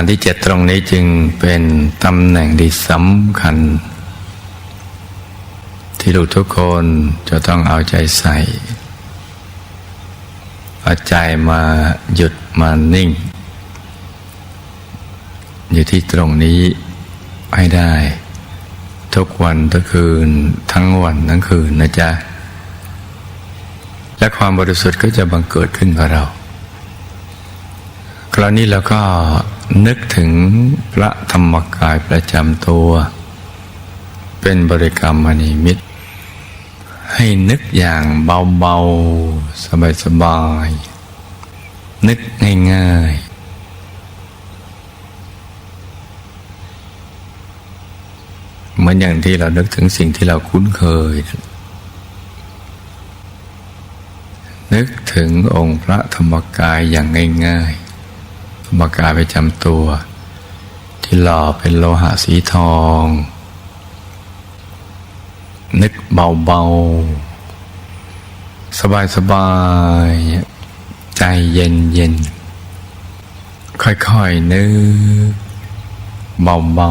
านที่เจ็ดตรงนี้จึงเป็นตำแหน่งที่สำคัญ ที่ลูกทุกคนจะต้องเอาใจใส่เอาใจมาหยุดมานิ่ง อยู่ที่ตรงนี้ให้ได้ ทุกวันทุกคืนทั้งวันทั้งคืนนะจ๊ะ และความบริสุทธิ์ก็จะบังเกิดขึ้นกับเรา คราวนี้เราก็นึกถึงพระธรรมกายประจำตัว เป็นบริกรรมมณีมิตร ให้นึกอย่างเบาๆ สบายๆ นึกง่ายๆเหมือนอย่างที่เรานึกถึงสิ่งที่เราคุ้นเคย นึกถึงองค์พระธรรมกายอย่างง่ายๆ ธรรมกายประจำตัว ที่หล่อเป็นโลหะสีทอง นึกเบาๆ สบายๆ ใจเย็นๆ ค่อยๆ นึกเบา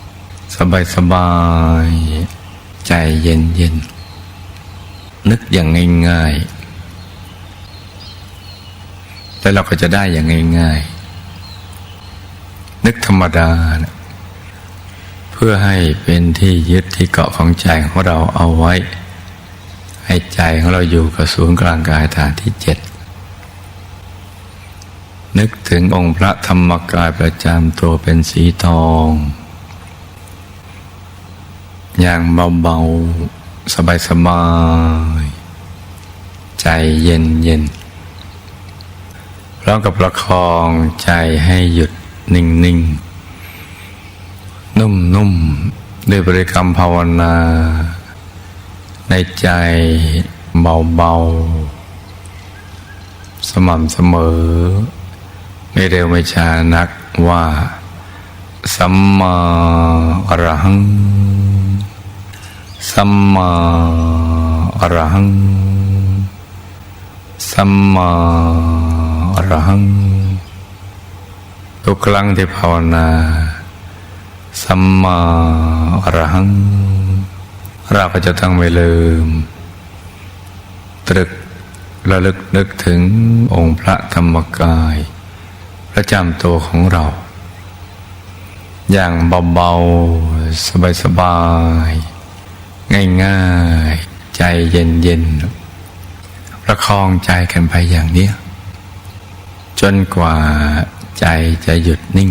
ๆ สบายๆ ใจเย็นๆนึกอย่างง่ายๆ แล้วเราก็จะได้อย่างง่ายๆ นึกธรรมดานะเพื่อให้เป็นที่ยึดที่เกาะของใจของเราเอาไว้ ให้ใจของเราอยู่กับศูนย์กลางกายฐานที่เจ็ดนึกถึงองค์พระธรรมกายประจำตัวเป็นสีทอง อย่างเบาๆ สบายๆใจเย็นๆพร้อมกับประคองใจให้หยุด นิ่งๆนุ่มๆด้วยบริกรรมภาวนา ในใจเบาๆสม่ำเสมอ ไม่เร็วไม่ช้านักว่า สัมมาอรหัง สัมมาอรหัง สัมมาอรหัง ทุกครั้งที่ภาวนา สัมมาอรหัง เราก็จะต้องไม่ลืมตรึกระลึกนึกถึงองค์พระธรรมกาย ประจำตัวของเรา อย่างเบาๆ สบายๆ ง่ายๆ ใจเย็นๆ ประคองใจกันไปอย่างเนี้ย นกว่าใจจะหยุดนิ่ง